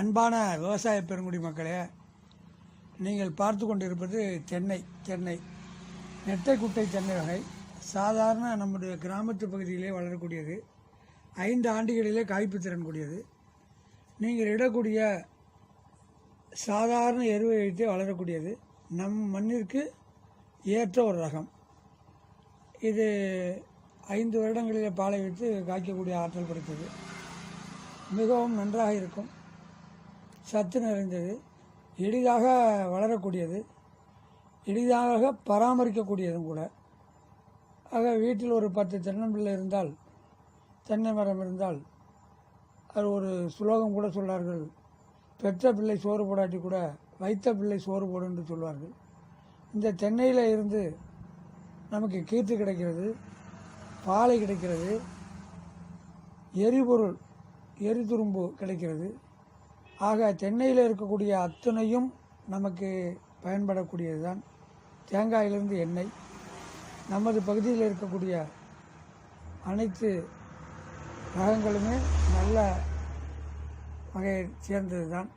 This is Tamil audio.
அன்பான விவசாய பெருங்குடி மக்களே நீங்கள் பார்த்து கொண்டிருப்பது தென்னை தென்னை. நெட்டை குட்டை தென்னை வகை. சாதாரண நம்முடைய கிராமத்து பகுதியிலே வளரக்கூடியது. ஐந்து ஆண்டுகளிலே காய்ப்பு திறன் கூடியது. நீங்கள் இடக்கூடிய சாதாரண எருவை வைத்தே வளரக்கூடியது. நம் மண்ணிற்கு ஏற்ற ஒரு ரகம். இது ஐந்து வருடங்களிலே பாலை வைத்து காய்க்கக்கூடிய ஆற்றல் படைத்தது. மிகவும் நன்றாக இருக்கும். சத்து நிறைந்தது எளிதாக வளரக்கூடியது எளிதாக பராமரிக்கக்கூடியதும் கூட. ஆக வீட்டில் ஒரு பத்து தென்னம்பிள்ளை இருந்தால் தென்னை மரம் இருந்தால் அது ஒரு சுலோகம் கூட சொல்வார்கள் பெற்ற பிள்ளை சோறு போடாட்டி கூட வைத்த பிள்ளை சோறு போடும் என்று சொல்வார்கள். இந்த தென்னையில் இருந்து நமக்கு கீற்று கிடைக்கிறது பாலை கிடைக்கிறது எரிபொருள் எரிதுரும்பு கிடைக்கிறது. ஆக தென்னையில் இருக்கக்கூடிய அத்தனையும் நமக்கு பயன்படக்கூடியது தான் தேங்காயிலிருந்து எண்ணெய். நமது பகுதியில் இருக்கக்கூடிய அனைத்து ரகங்களுமே நல்ல வகையை சேர்ந்தது தான்